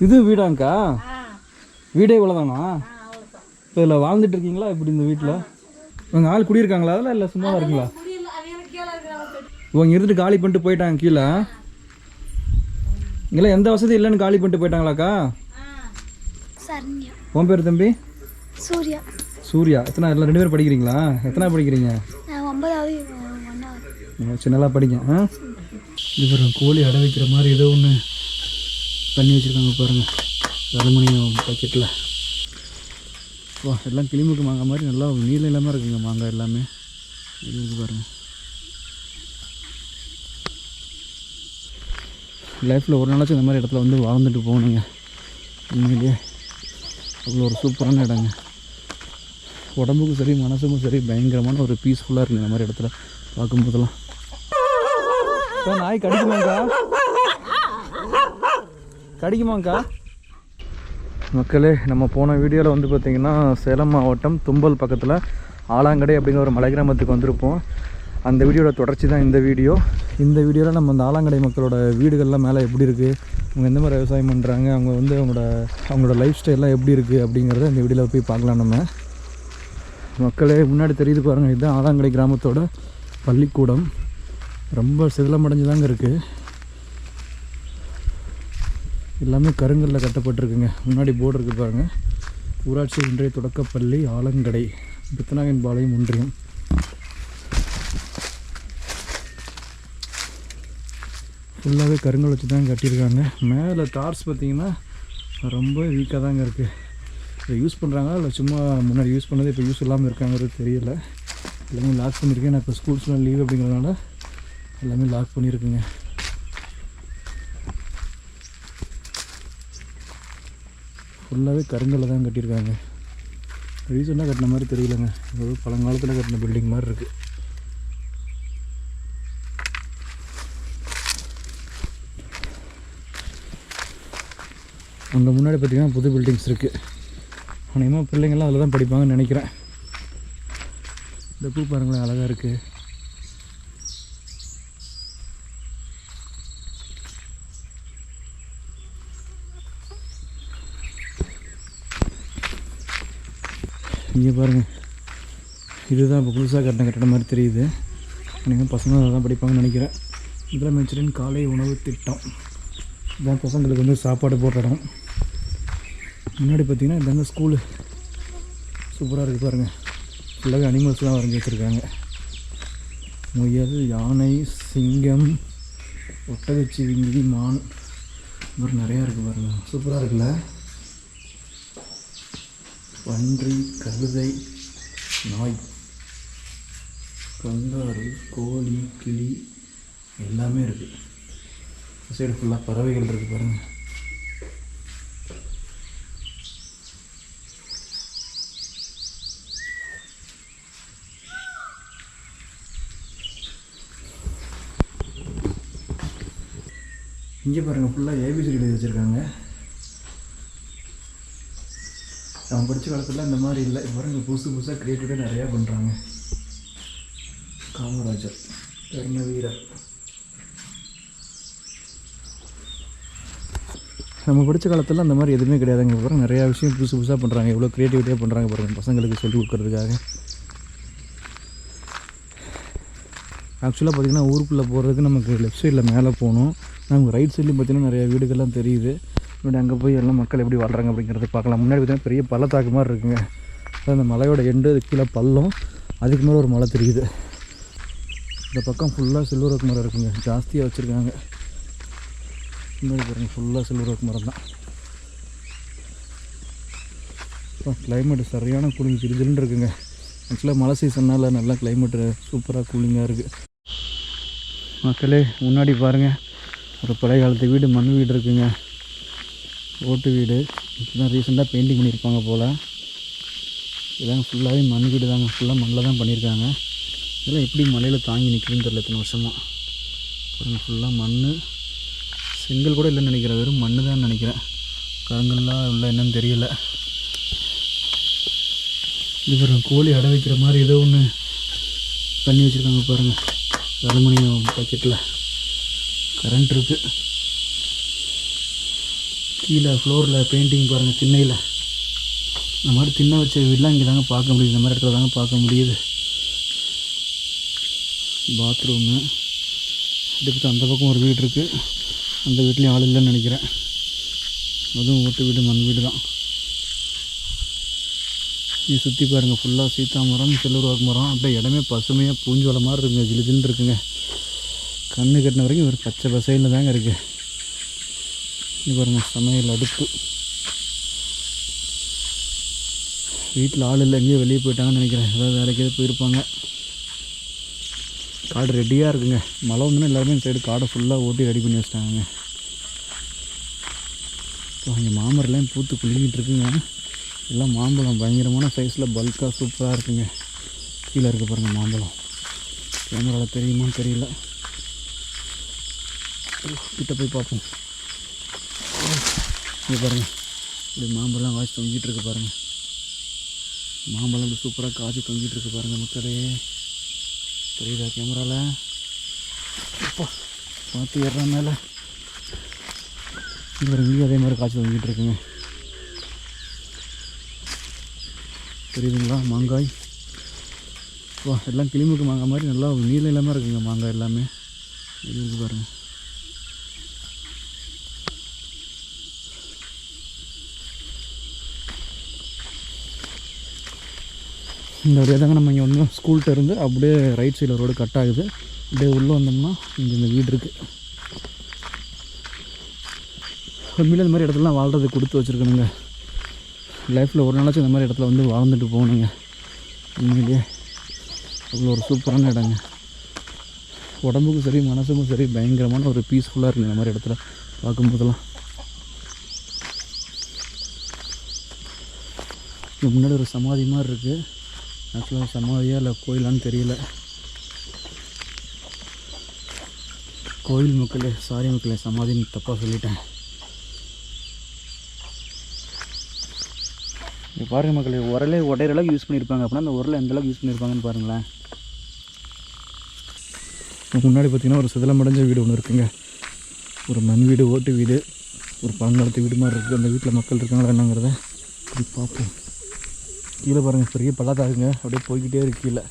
இது வீடாங்க்கா வீடே இவ்வளோதானா இப்போ இதில் வாழ்ந்துட்டு இருக்கீங்களா இப்படி இந்த வீட்டில் உங்கள் ஆள் குடியிருக்காங்களா அதில் இல்லை சும்மா தான் இருக்கீங்களா? ஓ இங்கே இருந்துட்டு காலி பண்ணிட்டு போயிட்டாங்க கீழே. இங்கெல்லாம் எந்த வசதி இல்லைன்னு காலி பண்ணிட்டு போயிட்டாங்களாக்கா? உன் பேர் தம்பி? சூர்யா. சூர்யா. எத்தனை எல்லாம் ரெண்டு பேரும் படிக்கிறீங்களா? எத்தனை படிக்கிறீங்க? ஒன்பதாவது சரி நல்லா படிங்க ஆ. இது கோழி அடை வைக்கிற மாதிரி ஏதோ ஒன்று பண்ணி வச்சுருக்காங்க பாருங்கள் அலுமினியம் பாக்கெட்டில் வா எல்லாம் கிளிமுக்கு மாங்காய் மாதிரி நல்லா நீளம் இல்லாமல் இருக்குங்க மாங்காய் எல்லாமே. இது பாருங்கள் லைஃப்பில் ஒரு நாளாச்சும் இந்த மாதிரி இடத்துல வந்து வாழ்ந்துட்டு போகணுங்க. உண்மையிலேயே அவ்வளோ ஒரு சூப்பரான இடங்க. உடம்புக்கும் சரி மனசுக்கும் சரி பயங்கரமான ஒரு பீஸ்ஃபுல்லாக இருக்குது இந்த மாதிரி இடத்துல பார்க்கும்போதெல்லாம். நாய் கடிக்கலாம்க்கா கடிக்குமாங்க்கா? மக்களே நம்ம போன வீடியோவில் வந்து பார்த்திங்கன்னா சேலம் மாவட்டம் தும்பல் பக்கத்தில் ஆலாங்கடை அப்படிங்கிற ஒரு மலை கிராமத்துக்கு வந்திருப்போம். அந்த வீடியோட தொடர்ச்சி தான் இந்த வீடியோ. இந்த வீடியோவில் நம்ம அந்த ஆலாங்கடை மக்களோட வீடுகள்லாம் மேலே எப்படி இருக்குது அவங்க எந்த மாதிரி விவசாயம் பண்ணுறாங்க அவங்க வந்து அவங்களோட அவங்களோட லைஃப் ஸ்டைல்லாம் எப்படி இருக்குது அப்படிங்கிறத இந்த வீடியோவில் போய் பார்க்கலாம் நம்ம. மக்களே முன்னாடி தெரியுது பாருங்கள் இதுதான் ஆலாங்கடை கிராமத்தோட பள்ளிக்கூடம். ரொம்ப சிதிலமடைஞ்சு தாங்க இருக்குது எல்லாமே கருங்கல்ல கட்டப்பட்டிருக்குங்க. முன்னாடி போர்டு இருக்குது பாருங்கள் ஊராட்சி ஒன்றிய தொடக்கப்பள்ளி ஆலங்கடை பித்தநாயகன் பாளையம் ஒன்றியம். ஃபுல்லாகவே கருங்கல் வச்சு தான் கட்டியிருக்காங்க. மேலே டார்ஸ் பார்த்தீங்கன்னா ரொம்ப வீக்காக தாங்க இருக்குது இதை யூஸ் பண்ணுறாங்களா இல்லை சும்மா முன்னாடி யூஸ் பண்ணது இப்போ யூஸ் இல்லாமல் இருக்காங்கிறது தெரியல. எல்லாமே லாக் பண்ணியிருக்கேன். நான் இப்போ ஸ்கூல்ஸ்லாம் லீவ் அப்படிங்கிறதுனால எல்லாமே லாக் பண்ணியிருக்குங்க. ஃபுல்லாகவே கருங்கல்ல தான் கட்டியிருக்காங்க. ரீசெண்டாக கட்டின மாதிரி தெரியலங்க. ஏதோ பழங்காலத்தில் கட்டின பில்டிங் மாதிரி இருக்குது அங்கே முன்னாடி பார்த்திங்கன்னா புது பில்டிங்ஸ் இருக்குது அநேகமாக பிள்ளைங்கள்லாம் அதில் தான் படிப்பாங்கன்னு நினைக்கிறேன். இந்த பூ பாருங்களேன் அழகாக இருக்குது இங்கே பாருங்கள் இதுதான் இப்போ புதுசாக கட்டின கட்டட மாதிரி தெரியுது. நீங்கள் பசங்க அதை தான் படிப்பாங்கன்னு நினைக்கிறேன். முதலமைச்சரின் காலை உணவு திட்டம். இதான் பசங்களுக்கு வந்து சாப்பாடு போடுற இடம். முன்னாடி பார்த்திங்கன்னா இதாங்க ஸ்கூலு சூப்பராக இருக்குது பாருங்கள் ஃபுல்லாகவே அனிமல்ஸ்லாம் வரைஞ்சி வச்சுருக்காங்க. முயல் யானை சிங்கம் ஒட்டகச்சிவிங்கி மான். இது மாதிரி நிறையா இருக்குது பாருங்கள் சூப்பராக இருக்குல்ல? பன்றி கழுதை நாய். கங்காரு கோழி கிளி எல்லாமே இருக்குது சைடு ஃபுல்லாக பறவைகள் இருக்குது பாருங்கள் இங்கே பாருங்கள் ஃபுல்லாக ஏபிசிடி எழுதி வச்சுருக்காங்க. நம்ம படித்த காலத்தில் இந்த மாதிரி இல்லை. இப்போ இங்கே புதுசு புதுசாக க்ரியேட்டிவாக நிறையா பண்ணுறாங்க காமராஜர் கர்ணவீரர் நம்ம படித்த காலத்தில் அந்த மாதிரி எதுவுமே கிடையாதுங்க. பாருங்கள் நிறையா விஷயம் புதுசு புதுசாக பண்ணுறாங்க எவ்வளோ க்ரியேட்டிவிட்டியாக பண்ணுறாங்க பாருங்கள் பசங்களுக்கு சொல்லிக் கொடுக்குறதுக்காக. ஆக்சுவலாக பார்த்திங்கன்னா ஊருக்குள்ளே போகிறதுக்கு நமக்கு லெஃப்ட் சைடில் மேலே போகணும். நமக்கு ரைட் சைட்லேயும் பார்த்திங்கன்னா நிறையா வீடுகள்லாம் தெரியுது. இப்படி அங்கே போய் எல்லாம் மக்கள் எப்படி வாழ்கிறாங்க அப்படிங்கிறது பார்க்கலாம். முன்னாடி பார்த்தீங்கன்னா பெரிய பள்ளத்தாக்கு மாதிரி இருக்குங்க. அந்த மலையோட எண்டு கீழே பள்ளம். அதுக்கு மேலே ஒரு மலை தெரியுது. இந்த பக்கம் ஃபுல்லாக சில்வர் ஓக் மரம் இருக்குங்க. ஜாஸ்தியாக வச்சுருக்காங்க. முன்னாடி பாருங்கள் ஃபுல்லாக சில்வர் ஓக் மரம் தான். கிளைமேட் சரியான கூலிங் ஜிலு இருக்குங்க. ஆக்சுவலாக மழை சீசன்னால் நல்லா கிளைமேட்டு சூப்பராக கூலிங்காக இருக்குது மக்களே முன்னாடி பாருங்கள் ஒரு பழைய காலத்து வீடு மண் வீடு இருக்குங்க. ஓட்டு வீடு. இப்போதான் ரீசெண்டாக பெயிண்டிங் பண்ணியிருப்பாங்க போல். இதாங்க ஃபுல்லாகவே மண் வீடு தாங்க. ஃபுல்லாக மண்ணில் தான் பண்ணியிருக்காங்க இதெல்லாம் எப்படி மலையில் தாங்கி நிற்குதுன்னு தெரில இத்தனை வருஷமாக பாருங்கள் ஃபுல்லாக மண் செங்கல் கூட இல்லைன்னு நினைக்கிறேன். வெறும் மண் தான் நினைக்கிறேன். கருங்கல்லாம் உள்ள என்னன்னு தெரியல. இது பாருங்க கோழி அடை வைக்கிற மாதிரி ஏதோ ஒன்று பண்ணி வச்சுருக்காங்க பாருங்கள் அலுமினியம் பாக்கெட்டில் கரண்ட் இருக்குது கீழே ஃப்ளோரில் பெயிண்டிங் பாருங்கள் திண்ணையில். இந்த மாதிரி திண்ணை வச்ச வீடெலாம் இங்கே தாங்க பார்க்க முடியுது. இந்த மாதிரி இடத்துல தாங்க பார்க்க முடியுது. பாத்ரூமு அடுத்து அந்த பக்கம் ஒரு வீடு இருக்குது அந்த வீட்லேயும் ஆள் இல்லைன்னு நினைக்கிறேன். அதுவும் ஓட்டு வீடு மண் வீடு தான். இது சுற்றி பாருங்கள் ஃபுல்லாக சீத்தா மரம் செல்லூர்வாக்கு மரம். அப்படியே இடமே பசுமையாக பூஞ்சோலை மாதிரி இருக்குங்க ஜிலுஜின்னு இருக்குங்க. கண்ணு கட்டின வரைக்கும் ஒரு பச்சை பசையில் தாங்க இருக்குது இது பாருங்கள் சமையல் அடுப்பு. வீட்டில் ஆள் இல்லை எங்கேயோ வெளியே போயிட்டாங்கன்னு நினைக்கிறேன். ஏதாவது வேலைக்கு எதாவது போயிருப்பாங்க. காடு ரெடியாக இருக்குங்க. மழை வந்துன்னா எல்லாருமே இந்த சைடு காடை ஃபுல்லாக ஓட்டி ரெடி பண்ணி வச்சிட்டாங்க இப்போ இங்கே மாமரம்லாம் பூத்து குளிக்கிட்டு இருக்குங்க. எல்லாம் மாம்பழம் பயங்கரமான சைஸில் பல்காக சூப்பராக இருக்குங்க. கீழே இருக்க பாருங்கள் மாம்பழம். கேமராவில் தெரியுமான்னு தெரியல. கிட்ட போய் பார்ப்போம். இங்கே பாருங்கள் இப்படி மாம்பழம் காய்ச்சி தொங்கிட்டு இருக்கு பாருங்கள் மாம்பழம் இப்படி சூப்பராக காய்ச்சி தொங்கிட்டு இருக்கு பாருங்கள் மக்களே. தெரியுதா கேமராவில் அப்பா பார்த்து ஏறுற மேலே. இங்கே இங்கேயும் அதே மாதிரி காய்ச்சி தொங்கிட்டு இருக்குங்க. தெரியுதுங்களா? மாங்காய். வா எல்லாம் கிளிமுக்கு மாங்காய் மாதிரி நல்லா நீளம் இல்லாமல் இருக்குங்க மாங்காய் எல்லாமே. இது பாருங்கள் இந்த வழியாக தாங்க நம்ம இங்கே வந்தோம். ஸ்கூல்கிட்ட இருந்து அப்படியே ரைட் சைடில் ரோடு கட் ஆகுது. அப்படியே உள்ளே வந்தோம்னா இங்கே இந்த வீடு இருக்குது உண்மையிலே இந்த மாதிரி இடத்துலலாம் வாழ்கிறது கொடுத்து வச்சுருக்கணுங்க. லைஃப்பில் ஒரு நாளாச்சும் இந்த மாதிரி இடத்துல வந்து வாழ்ந்துட்டு போகணுங்க. உண்மையிலேயே அவ்வளோ ஒரு சூப்பரான இடங்க. உடம்புக்கும் சரி மனசுக்கும் சரி பயங்கரமான ஒரு பீஸ்ஃபுல்லாக இருக்குங்க இந்த மாதிரி இடத்துல பார்க்கும்போதெல்லாம். முன்னாடி ஒரு சமாதி மாதிரி இருக்குது ஆக்சுவலாக சமாதியாக இல்லை கோயிலான்னு தெரியல. கோயில் மக்களே சாரி மக்களே சமாதின்னு தப்பாக சொல்லிட்டேன். இப்போ பாருங்க மக்களே உரலே உடையிற அளவுக்கு யூஸ் பண்ணியிருப்பாங்க அப்படின்னா அந்த உரலை எந்த அளவுக்கு யூஸ் பண்ணியிருப்பாங்கன்னு பாருங்களேன். முன்னாடி பார்த்தீங்கன்னா ஒரு சிதலமடைஞ்ச வீடு ஒன்று இருக்குங்க. ஒரு மண் வீடு ஓட்டு வீடு ஒரு பழங்காலத்து வீடு மாதிரி இருக்குது அந்த வீட்டில் மக்கள் இருக்காங்களா என்னங்கிறத பார்ப்போம். கீழே பாருங்கள் பெரிய பள்ளத்தாக்குங்க. அப்படியே போய்கிட்டே இருக்கு கீழே.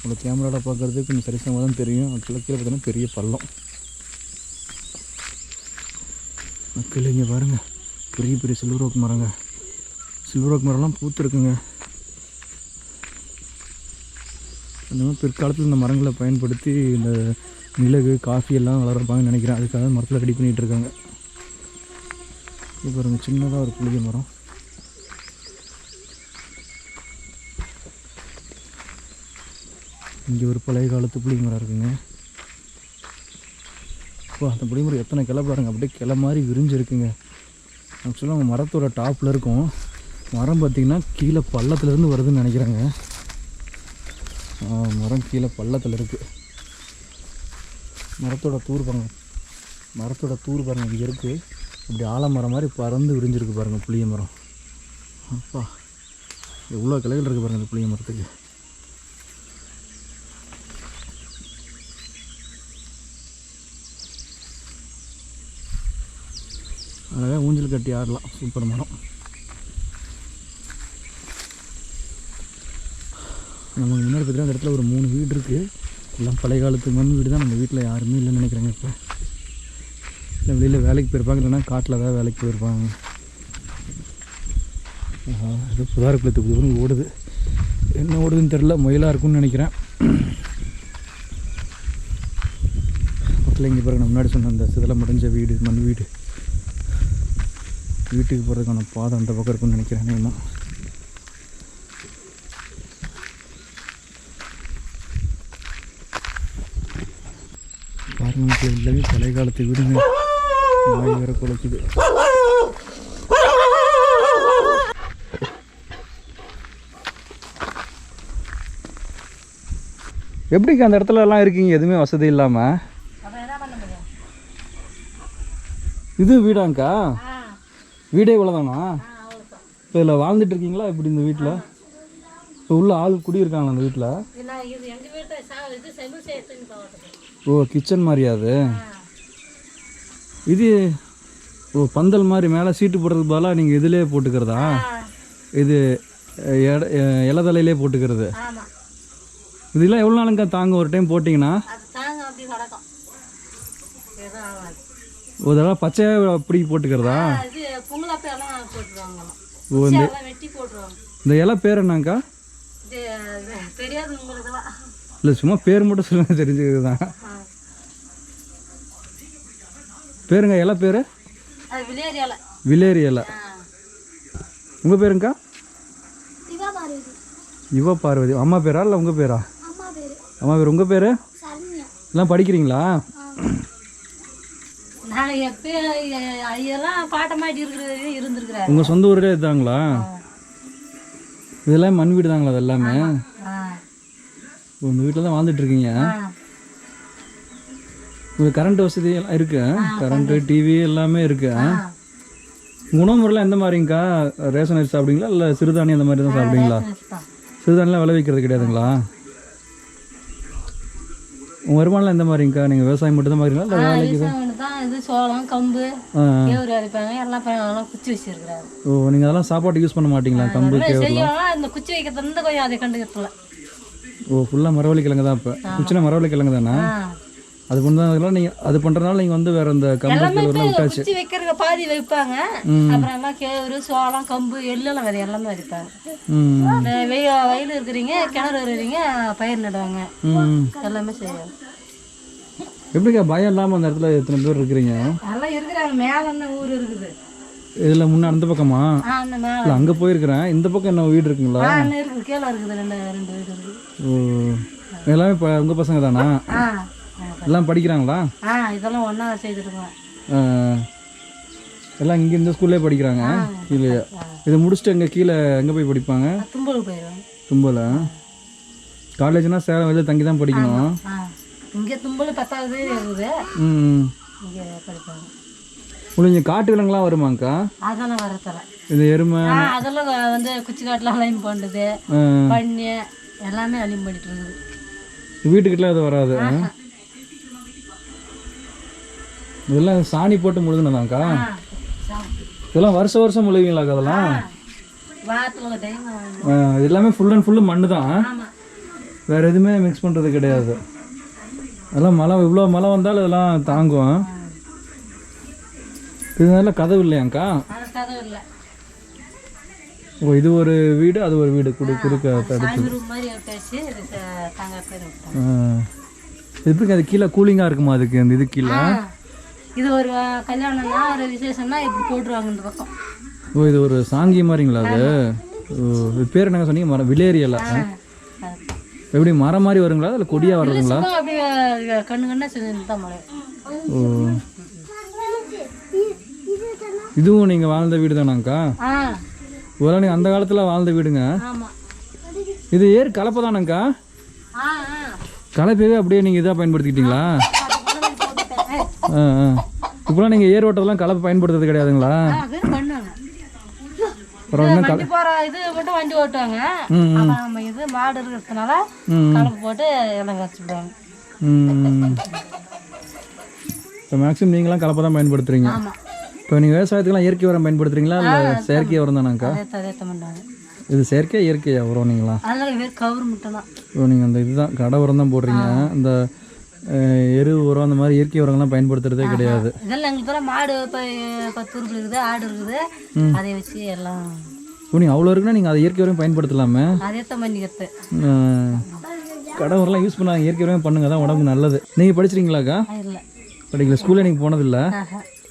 உங்களை கேமராவில் பார்க்குறதுக்கு கொஞ்சம் சரிசமாக தான் தெரியும். ஆக்சுவலாக கீழே பார்த்தீங்கன்னா பெரிய பள்ளம். மக்கள் இங்கே பாருங்கள் பெரிய பெரிய சில்வர் ஓக் மரங்க. சில்வர் ஓக் மரம்லாம் பூத்துருக்குங்க. அந்த மாதிரி பிற்காலத்தில் இந்த மரங்களை பயன்படுத்தி இந்த மிளகு காஃபி எல்லாம் வளர்ப்பாங்கன்னு நினைக்கிறேன். அதுக்காக மரத்தில் ரெடி பண்ணிகிட்டு இருக்காங்க. பாருங்கள் சின்னதாக ஒரு புளிய மரம். இங்கே ஒரு பழைய காலத்து புளிமரம் இருக்குங்க. அப்பா அந்த புளிமரம் எத்தனை கிளை பாருங்க. அப்படியே கிளை மாதிரி விரிஞ்சிருக்குங்க. ஆக்சுவலாக அவங்க மரத்தோட டாப்பில் இருக்கும். மரம் பார்த்திங்கன்னா கீழே பள்ளத்துலேருந்து வருதுன்னு நினைக்கிறேங்க. மரம் கீழே பள்ளத்தில் இருக்குது மரத்தோட தூர் பாருங்க. மரத்தோட தூர் பாருங்கள் இங்கே இருக்குது இப்படி ஆலமரம் மாதிரி பறந்து விரிஞ்சிருக்கு பாருங்கள் புளிய மரம். அப்பா எவ்வளோ கிளைகள் இருக்குது பாருங்கள் இந்த புளிய மரத்துக்கு. அழகாக ஊஞ்சல் கட்டி ஆடலாம். சூப்பர் மரம் நமக்கு முன்னாடி பார்த்தீங்கன்னா அந்த இடத்துல ஒரு மூணு வீடு இருக்குது எல்லாம் பழைய காலத்து மண் வீடு தான். நம்ம வீட்டில் யாருமே இல்லைன்னு நினைக்கிறாங்க இப்போ. இல்லை வெளியில் வேலைக்கு போயிருப்பாங்க. இல்லைன்னா காட்டில் தான் வேலைக்கு போயிருப்பாங்க. ஆஹா, ஏதோ புது ஓடுது. என்ன ஓடுதுன்னு தெரில முயலாக இருக்கும்னு நினைக்கிறேன். பக்கத்தில் இங்கே பாருங்க முன்னாடி சொன்ன அந்த சிதலம் அடைஞ்ச வீடு மண் வீடு. வீட்டுக்கு போகிறதுக்கான பாதை அந்த பக்கம் இருக்கும்னு நினைக்கிறேன். நேமா பாருங்க மக்களே, எல்லாமே பழைய காலத்து வீடுங்க. நாய் வேற குலைக்குது. எப்படிங்க அந்த இடத்துல எல்லாம் இருக்கீங்க? எதுவுமே வசதி இல்லாமல் இது வீடாங்க்கா வீடே இவ்வளோதானா இப்போ இதில் வாழ்ந்துட்டு இருக்கீங்களா இப்படி இந்த வீட்டில் இப்போ உள்ள ஆள் குடியிருக்காங்களா அந்த வீட்டில் ஓ கிச்சன் மாதிரியா அது? இது ஓ பந்தல் மாதிரி மேலே சீட்டு போடுறதுக்கு பதிலாக நீங்கள் இதிலே போட்டுக்கிறதா? இது இலதலையிலே போட்டுக்கிறது. இதெல்லாம் எவ்வளோ நாளுங்க தாங்க ஒரு டைம் போட்டிங்கன்னா? ஒரு தடவை பச்சையாக அப்படி போட்டுக்கிறதா? ஓ இந்த எல்லாம் வெட்டி போட்டுருவாங்க. இந்த இலை பேர் என்னங்கக்கா தெரியாது உங்களுக்குலாம் இல்லை சும்மா பேர் மட்டும் சொல்லுங்க தெரிஞ்சுக்கிறது தான். பேருங்க இலை பேர்? விலேரி இலை. உங்கள் பேருங்கக்கா சிவா பார்வதி. யுவ பார்வதி. அம்மா பேரா இல்லை உங்கள் பேரா? அம்மா பேர். அம்மா பேர். உங்கள் பேர்? எல்லாம் படிக்கிறீங்களா? நான் எப்போ ஐயெல்லாம் பாட்ட மாட்டி இருக்கிறது இருந்திருக்கிறாரு உங்கள் சொந்த ஊரே இதுதாங்களா இதெல்லாம் மண் வீடு தாங்களா அது எல்லாமே உங்கள் வீட்டில் தான் வாழ்ந்துட்டு இருக்கீங்க? ஆ. உங்களுக்கு கரண்ட் வசதி எல்லாம் இருக்கு? கரண்ட்டு டிவி எல்லாமே இருக்கு? ஆ. உணவு முறையில் எந்த மாதிரிங்கக்கா ரேஷன் அரிசி சாப்பிடுவீங்களா? இல்லை சிறுதானியம் அந்த மாதிரி தான் சாப்பிடுவீங்களா? தான். சிறுதானியம்லாம் விளைவிக்கிறது கிடையாதுங்களா? உங்கள் வருமானம் எந்த மாதிரிங்கக்கா நீங்கள் விவசாயம் மட்டும் தான் மாதிரிங்களா இல்லை வேலைக்கு தான். இது சோளம் கம்பு கேவுரு அரைப்பாங்க. எல்லாம் எல்லாம் குச்சி வச்சிருக்கிறாரு. ஓ நீங்கள் அதெல்லாம் சாப்பாட்டுக்கு யூஸ் பண்ண மாட்டீங்களா? கம்பு செய்யலாம். இந்த குச்சி வைக்கிறது கொஞ்சம் அதை கண்டுக்கிறதுல. ஓ ஃபுல்லாக மரவள்ளி கிழங்கு தான் இப்போ குச்சினா மரவள்ளி கிழங்கு தானே அது பண்ணுறதுலாம் நீங்கள் அது பண்ணுறதுனால நீங்கள் வந்து வேறு இந்த கம்பு எல்லாமே கேவரெலாம் இப்போ விட்டாச்சு குச்சி வைக்கிறதுக்கு பாதி வைப்பாங்க அப்புறம் கேவுரு சோளம் கம்பு எள்ளெல்லாம் விதை எல்லாமே விதைப்பாங்க ம். இந்த வெய வயல் இருக்கிறீங்க கிணறு இருக்கிறீங்க பயிர் நடுவாங்க. எல்லாமே செய்வாங்க எப்படிக்கா பயம் இல்லாமல் அந்த இடத்துல எத்தனை பேர் இருக்கிறீங்க? எல்லாம் இருக்கிறாங்க. மேலே ஊர் இருக்குது. இதில் முன்ன அந்த பக்கமா? அந்த இல்லை அங்கே போயிருக்கிறேன். இந்த பக்கம் என்ன வீடு இருக்குங்களா? இருக்குது கீழே இருக்குது. ரெண்டு ரெண்டு வீடு இருக்குது. ஓ. எல்லாமே இப்போ உங்கள் பசங்க தானா. எல்லாம் படிக்கிறாங்களா? ஆ இதெல்லாம் ஒன்றா செய்துருக்கோம். எல்லாம் இங்கே இந்த ஸ்கூல்லே படிக்கிறாங்க? இல்லையா? இதை முடிச்சுட்டு எங்கே கீழே எங்கே போய் படிப்பாங்க? தும்பலுக்கு போயிடுவேன். தும்பல? காலேஜ்னா சேலம் வெளில தங்கி தான் படிக்கணும். இங்கே தும்பல் பத்தாவது இருக்குது ம் இங்கே படிப்பாங்க. உங்களுக்கு காட்டு விலங்குலாம் வருமாங்க்கா அதெல்லாம் வரத்தல இது எருமை? அதெல்லாம் வந்து குச்சி காட்டில் அலைன் பண்ணுது பண்ணி எல்லாமே அலைன் பண்ணிட்டு இருக்குது. வீட்டுக்கிட்டலாம் அது வராது. இதெல்லாம் சாணி போட்டு சா- இதெல்லாம் வருஷம் வருஷம் முழுவீங்களாக்கா அதெல்லாம் எல்லாமே ஃபுல் அண்ட் ஃபுல்லு மண்ணு தான் வேற எதுவுமே மிக்ஸ் பண்ணுறது கிடையாது. அதெல்லாம் மழை இவ்வளோ மழை வந்தாலும் இதெல்லாம் தாங்கும். இதனால கதவு இல்லையாங்க்கா? ஓ இது ஒரு வீடு அது ஒரு வீடு குடு குறுக்க எப்படிங்க அது கீழே கூலிங்காக இருக்குமா அதுக்கு? அந்த இது கீழே? இது ஒரு கல்யாணம்னா ஒரு விசேஷம்னா இப்படி போட்டுருவாங்க இந்த பக்கம். ஓ இது ஒரு சாங்கி மாதிரிங்களா அது? பேர் என்னங்க சொன்னீங்க? மரம் விலேரியலா. எப்படி மரம் மாதிரி வருங்களா? இல்லை கொடியாக வருதுங்களா அப்படியே கண்ணு கண்ணா செஞ்சு தான் மழை ஓ. இதுவும் நீங்கள் வாழ்ந்த வீடு தானாங்க்கா ஒரு நீங்கள் அந்த காலத்தில் வாழ்ந்த வீடுங்க. இது ஏர் கலப்பை தானேங்க்கா கலப்பையவே அப்படியே நீங்கள் இதாக பயன்படுத்திக்கிட்டீங்களா அது கொண்டு வந்து போட்டுட்டேன். ஏய், ஆ ஆ இப்போலாம் நீங்கள் ஏர் ஓட்டதெல்லாம் கலப்பை பயன்படுத்துறது கிடையாதுங்களா? வண்டி போற இது மட்டும் வண்டி ஓட்டுவாங்க. ம், அப்புறம் நம்ம இது மாடு இருக்கிறதுனால ம். கலப்பு போட்டு எல்லாம் வச்சுடுவாங்க ம் இப்போ மேக்ஸிமம் நீங்களாம் கலப்பை தான் பயன்படுத்துறீங்க. இப்போ நீங்கள் விவசாயத்துக்குலாம் இயற்கை உரம் பயன்படுத்துறீங்களா? இல்லை செயற்கை உரம் பண்ணுவாங்க இது செயற்கையா இயற்கையா உரம் நீங்களா? அதனால வெறும் கவுரு மட்டும் தான். ஓ நீங்கள் அந்த இதுதான் கடை உரம் தான் போடுறீங்க. இந்த எரு உரம் அந்த மாதிரி இயற்கை உரங்கள்லாம் பயன்படுத்துறதே கிடையாது. இதெல்லாம் எங்களுக்கு மாடு இப்போ பத்து உறுப்பு இருக்குது ஆடு இருக்குது. அதை வச்சு எல்லாம் நீங்கள் அவ்வளோ இருக்குன்னா நீங்கள் அதை இயற்கை உரம் பயன்படுத்தலாமே? அதே தான் பண்ணிக்கிறது. அஹ், கடை உரம்லாம் யூஸ் பண்ணாங்க இயற்கை உரம் பண்ணுங்க தான் உடம்புக்கு நல்லது. நீங்கள் படிச்சிருக்கீங்களாக்கா? இல்லை. படிக்கல ஸ்கூலில் நீங்கள் போனதில்லை?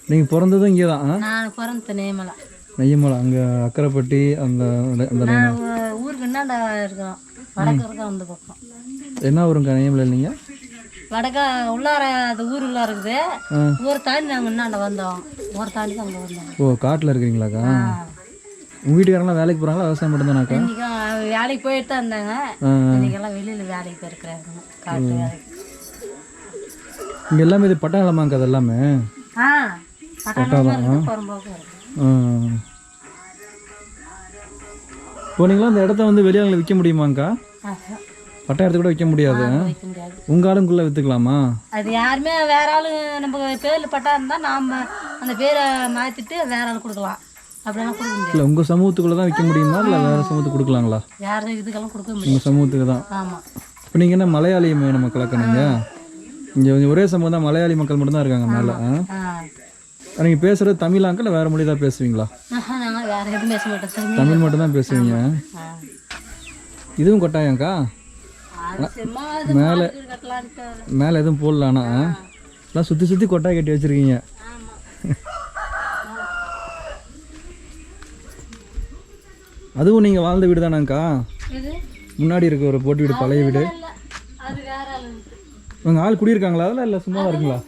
நீங்கள் பிறந்ததும் இங்கே தான் நான் பிறந்த நேமலை நெய்யமலை அங்கே அக்கரைப்பட்டி அந்த அந்த ஊருக்கு என்னடா இருக்கிறோம் வடக்கு இருக்கோம் அந்த பக்கம் என்ன ஊருங்க நெய்யமலை இல்லைங்க வடக்க உள்ளார அது ஊர் உள்ளார இருக்குது. ஊரை தாண்டி நாங்கள் என்னாண்ட வந்தோம். ஊரை தாண்டி தான் வந்தோம். ஓ காட்டில் இருக்கிறீங்களாக்கா? உங்கள் வீட்டுக்காரங்களாம் வேலைக்கு போகிறாங்களா விவசாயம் மட்டும்தானாக்கா? வேலைக்கு போயிட்டு தான் இருந்தாங்க. இன்னைக்கெல்லாம் வெளியில் வேலைக்கு போயிருக்கிறாங்க. காட்டு வேலைக்கு. இங்கே எல்லாமே இது பட்டா நிலமாங்க அது எல்லாமே? ஆ. பட்டாளம் நீங்களாம் அந்த இடத்த வந்து வெளியாங்களை விற்க முடியுமாங்க்கா. பட்டா எடுத்து கூட வைக்க முடியாது. வைக்க உங்கள் ஆளுங்குள்ளே விற்றுக்கலாமா அது யாருமே வேற ஆளு நம்ம பேரில் பட்டா இருந்தால் நாம் அந்த பேரை மாற்றிட்டு வேற ஆள் கொடுக்கலாம். அப்படிலாம் கொடுக்க முடியாது. இல்லை உங்கள் சமூகத்துக்குள்ளே தான் விற்க முடியுமா? இல்லை வேறு சமூகத்துக்கு கொடுக்கலாங்களா? யாரும் இதுக்கெல்லாம் கொடுக்க முடியாது. உங்கள் சமூகத்துக்கு தான். ஆமாம் இப்போ நீங்கள் என்ன மலையாளி மீன மக்களாக்க நீங்கள் இங்கே ஒரே சமூகம் தான் மலையாளி மக்கள் மட்டும்தான் இருக்காங்க மேலே. ஆ. நீங்கள் பேசுகிறது தமிழாங்க இல்லை வேறு மொழி தான் பேசுவீங்களா? மாட்டோம். தமிழ் மட்டும் தான் பேசுவீங்க. இதுவும் கொட்டாயங்க்கா கட்டலான்ட்டு. மேலே எதுவும் போடலானா எல்லாம் சுற்றி சுற்றி கொட்டாய் கட்டி வச்சுருக்கீங்க. அதுவும் நீங்கள் வாழ்ந்த வீடு தானாங்க்கா முன்னாடி இருக்க ஒரு போட்டு வீடு பழைய வீடு. உங்கள் ஆள் குடியிருக்காங்களா? அதில் இல்லை சும்மா இருக்குங்களா?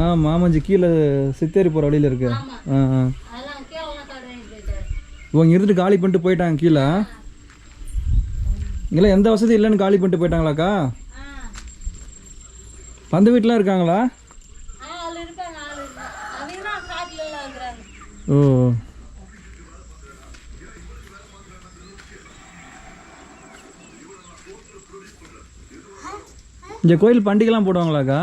ஆ மாமஞ்சி கீழே சித்தேரி போகிற வழியில் இருக்கு. ஆ ஆ. அதெல்லாம் இவங்க இருந்துட்டு காலி பண்ணிட்டு போயிட்டாங்க கீழே. இங்கெல்லாம் எந்த வசதி இல்லைன்னு காலி பண்ணிட்டு போயிட்டாங்களாக்கா? ஆ அந்த வீட்டிலாம் இருக்காங்களா ஓ. இங்கே கோயில் பண்டிகைலாம் போடுவாங்களாக்கா?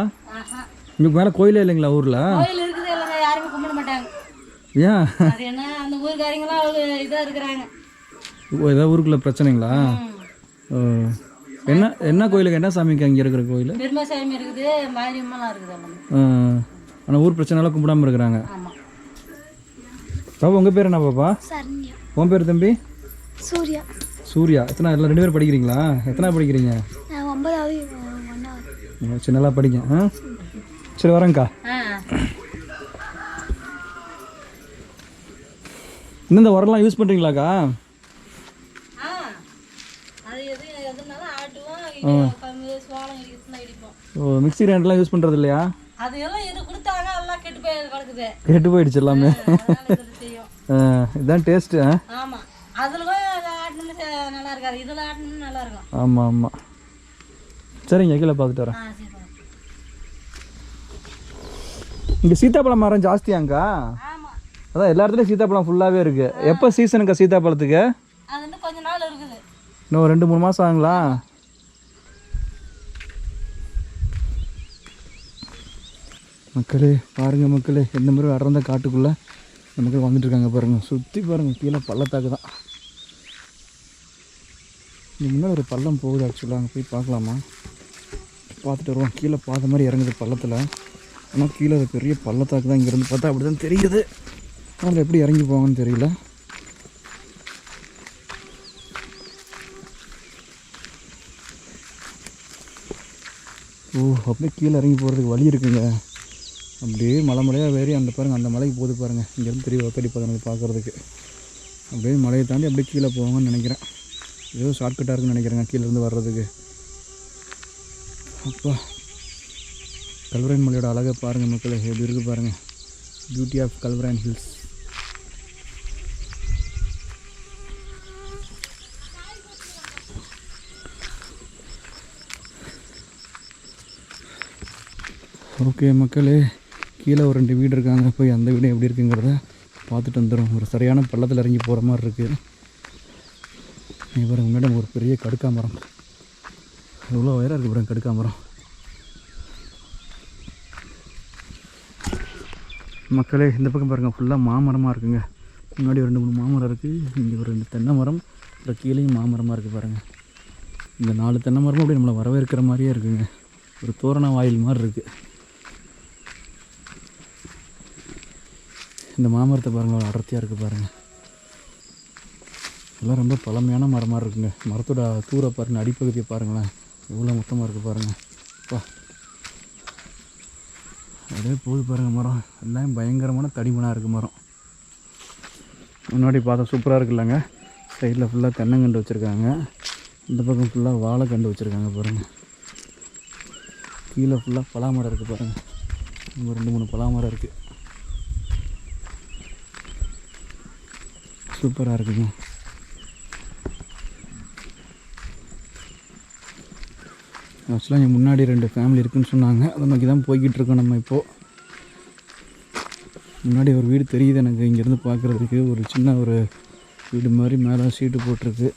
இங்கே மேலே கோயிலே இல்லைங்களா ஊரில்? கோயில் இருக்குது இல்லைங்க யாருமே கும்பிட மாட்டாங்க. ஏன்? அது என்ன அந்த ஊருக்காரங்களாம் அவங்க இதாக இருக்கிறாங்க. ஓ, ஏதாவது ஊருக்குள்ள பிரச்சனைங்களா? என்ன என்ன கோயிலுக்கு என்ன சாமிக்கு அங்கே இருக்கிற கோயில்? பெருமாசாமி இருக்குது மாரியம்மாலாம் இருக்குது ஆனால் ஊர் பிரச்சனைலாம் கும்பிடாம இருக்கிறாங்க. பாப்பா உங்கள் பேர் என்ன பாப்பா சரண்யா. உன் பேர் தம்பி? சூர்யா. சூர்யா. எத்தனை எல்லாம் ரெண்டு பேரும் படிக்கிறீங்களா? எத்தனை படிக்கிறீங்க? சரி நல்லா படிங்க. ஆ? சரி வரேங்க்கா இந்த உரம்லாம் யூஸ் பண்ணுறீங்களாக்கா ஆ அது எது எதுனாலும் ஆட்டுவோம் கம்பு சோளம் இடிக்கிறதுனா இடிப்போம் ஓ மிக்ஸி கிரைண்டர்லாம் யூஸ் பண்ணுறது இல்லையா கெட்டு போயிடுச்சு எல்லாமே. இதுதான் ஆமாம் நல்லா இருக்கும் ஆமாம் ஆமாம் சரிங்க கீழே பார்த்துட்டு வரேன். இங்கே சீத்தாப்பழம் மரம் ஜாஸ்தியாங்க்கா ஆமாம் அதான் எல்லா இடத்துலையும் சீத்தாப்பழம் ஃபுல்லாகவே இருக்குது எப்போ சீசனுக்கா சீத்தாப்பழத்துக்கு? இன்னும் ஒரு ரெண்டு மூணு மாதம் ஆகுங்களா? மக்களே பாருங்கள் மக்களே எந்த மாதிரி அடர்ந்த காட்டுக்குள்ளே இந்த மக்கள் வந்துட்டுருக்காங்க பாருங்கள் சுற்றி பாருங்கள் கீழே பள்ளத்தாக்கு தான். இங்கே முன்னாடி ஒரு பள்ளம் போகுது ஆக்சுவலாக அங்கே போய் பார்க்கலாமா? பார்த்துட்டு வருவோம். கீழே பார்த்த மாதிரி இறங்குது பள்ளத்தில். ஆனால் கீழே அது பெரிய பள்ளத்தாக்கு தான். இங்கேருந்து பார்த்தா அப்படி தான் தெரியுது. அதில் எப்படி இறங்கி போவாங்கன்னு தெரியல. ஓ அப்படியே கீழே இறங்கி போகிறதுக்கு வழி இருக்குங்க. அப்படியே மலை மலையாக ஏறி அந்த பாருங்கள் அந்த மலைக்கு போகுது பாருங்கள் இங்கேருந்து பெரிய வக்கடி பதினஞ்சு பார்க்குறதுக்கு அப்படியே மலையை தாண்டி அப்படியே கீழே போவாங்கன்னு நினைக்கிறேன். ஏதோ ஷார்ட்கட்டாக இருக்குன்னு நினைக்கிறேங்க கீழேருந்து வர்றதுக்கு. அப்பா கல்வராயன் மலையோட அழகை பாருங்கள் மக்களை எப்படி இருக்குது பாருங்கள் beauty of Kalvarayan hills okay மக்களே கீழே ஒரு ரெண்டு வீடு இருக்காங்க. போய் அந்த வீடு எப்படி இருக்குங்கிறத பார்த்துட்டு வந்துடும் ஒரு சரியான பள்ளத்தில் இறங்கி போகிற மாதிரி இருக்குது நீ முன்னாடி ஒரு பெரிய கடுக்கா மரம். எவ்வளோ உயரம் இருக்குது பாருங்க கடுக்கா மரம். மக்களே இந்த பக்கம் பாருங்கள் ஃபுல்லாக மாமரமாக இருக்குங்க. முன்னாடி ரெண்டு மூணு மாமரம் இருக்குது இங்கே ஒரு ரெண்டு தென்னை மரம். அப்புறம் கீழேயும் மாமரமாக இருக்குது பாருங்கள் இந்த நாலு தென்னை மரமும் அப்படியே நம்மளை வரவேற்கிற மாதிரியே இருக்குங்க. ஒரு தோரண வாயில் மாதிரி இருக்குது இந்த மாமரத்தை பாருங்கள் அடர்த்தியாக இருக்குது பாருங்கள் இதெல்லாம் ரொம்ப பழமையான மரமாக இருக்குங்க. மரத்தோட தூரை பாருங்கள் அடிப்பகுதியை பாருங்களேன். எவ்வளோ மொத்தமாக இருக்குது பாருங்கள் அப்பா அப்படியே போகுது பாருங்கள் மரம். எல்லாம் பயங்கரமான தடிமனாக இருக்குது மரம். முன்னாடி பார்த்தா சூப்பராக இருக்குல்லங்க சைடில் ஃபுல்லாக தென்னங்கண்டு வச்சுருக்காங்க. இந்த பக்கம் ஃபுல்லாக வாழை கண்டு வச்சுருக்காங்க பாருங்கள் கீழே ஃபுல்லாக பலாமரம் இருக்குது பாருங்கள் ரெண்டு மூணு பலாமரம் இருக்குது சூப்பராக இருக்குங்க. ஆக்சுவலாக எங்கள் முன்னாடி ரெண்டு ஃபேமிலி இருக்குதுன்னு சொன்னாங்க. அதை நோக்கி தான் போய்கிட்டு இருக்கோம் நம்ம இப்போது முன்னாடி ஒரு வீடு தெரியுது எனக்கு. இங்கேருந்து பார்க்குறதுக்கு ஒரு சின்ன ஒரு வீடு மாதிரி மேலே சீட்டு போட்டிருக்கு.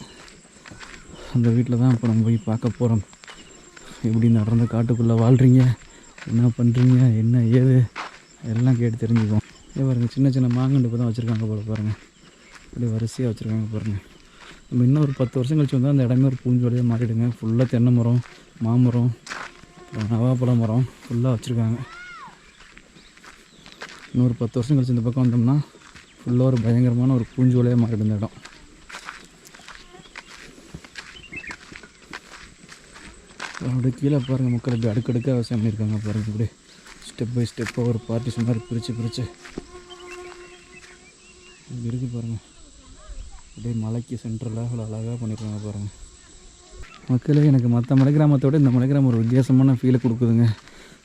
அந்த வீட்டில் தான் இப்போ நம்ம போய் பார்க்க போகிறோம் எப்படி நடந்த காட்டுக்குள்ளே வாழ்கிறீங்க என்ன பண்ணுறீங்க என்ன ஏது? எல்லாம் கேட்டு தெரிஞ்சுக்குவோம். இதே பாருங்கள் சின்ன சின்ன மாங்கண்டு இப்போ தான் வச்சுருக்காங்க போல பாருங்கள் இப்படி வரிசையாக வச்சுருக்காங்க பாருங்கள் நம்ம இன்னும் ஒரு பத்து வருஷம் கழிச்சு வந்தால் அந்த இடமே ஒரு பூஞ்சோலியாக மாறிடுங்க. ஃபுல்லாக தென்னை மரம் மாமரம் நவாப்பழ மரம் ஃபுல்லாக வச்சுருக்காங்க. இன்னும் ஒரு பத்து வருஷம் கழிச்சு இந்த பக்கம் வந்தோம்னா ஃபுல்லாக ஒரு பயங்கரமான ஒரு பூஞ்சோலையாக மாறிடும் இந்த இடம். அப்படியே கீழே பாருங்கள் மக்கள் இப்படி அடுக்கடுக்காக விவசாயம் பண்ணியிருக்காங்க பாருங்கள் இப்படி ஸ்டெப் பை ஸ்டெப்பாக ஒரு பார்ட்டி மாதிரி பிரித்து பிரித்து இப்படி இருக்குது பாருங்கள் அப்படியே மலைக்கு சென்ட்ரலாக அவ்வளோ அழகாக பண்ணியிருக்காங்க பாருங்கள் மக்களே எனக்கு மற்ற மலை கிராமத்தோட இந்த மலை கிராமம் ஒரு வித்தியாசமான ஃபீலை கொடுக்குதுங்க.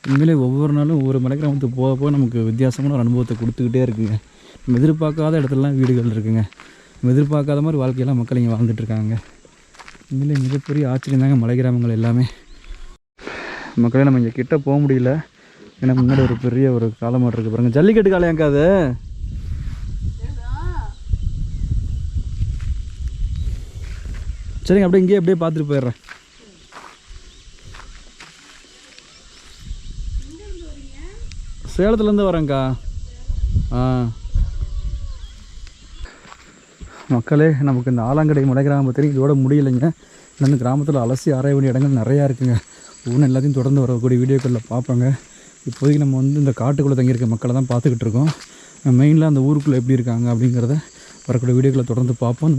உண்மையிலே ஒவ்வொரு நாளும் ஒவ்வொரு மலை கிராமத்துக்கு போக போக நமக்கு வித்தியாசமான ஒரு அனுபவத்தை கொடுத்துக்கிட்டே இருக்குங்க. நம்ம எதிர்பார்க்காத இடத்துலலாம் வீடுகள் இருக்குங்க. நம்ம எதிர்பார்க்காத மாதிரி வாழ்க்கையெல்லாம் மக்கள் இங்கே வாழ்ந்துட்டுருக்காங்க உண்மையிலே மிகப்பெரிய ஆச்சரியம் தாங்க மலை கிராமங்கள் எல்லாமே. மக்களே நம்ம இங்கே கிட்ட போக முடியல. ஏன்னா முன்னாடி ஒரு பெரிய ஒரு காலமாட்டம் இருக்குது பாருங்கள் ஜல்லிக்கட்டு காளையாக்கா அது. சரிங்க அப்படியே இங்கேயே அப்படியே பார்த்துட்டு போயிடுறேன். சேலத்துலேருந்து வரேங்க்கா ஆ. மக்களே நமக்கு இந்த ஆலாங்கடை மலை கிராமம் இதோட முடியலைங்க. இந்த கிராமத்தில் அலசி ஆராய வேண்டிய இடங்கள் நிறையா இருக்குங்க. ஒவ்வொன்றும் எல்லாத்தையும் தொடர்ந்து வரக்கூடிய வீடியோக்களில் பார்ப்போங்க. இப்போதைக்கு நம்ம வந்து இந்த காட்டுக்குள்ளே தங்கியிருக்க மக்களை தான் பார்த்துக்கிட்டு இருக்கோம். மெயினில் அந்த ஊருக்குள்ளே எப்படி இருக்காங்க அப்படிங்கிறத வரக்கூடிய வீடியோக்களை தொடர்ந்து பார்ப்போம்.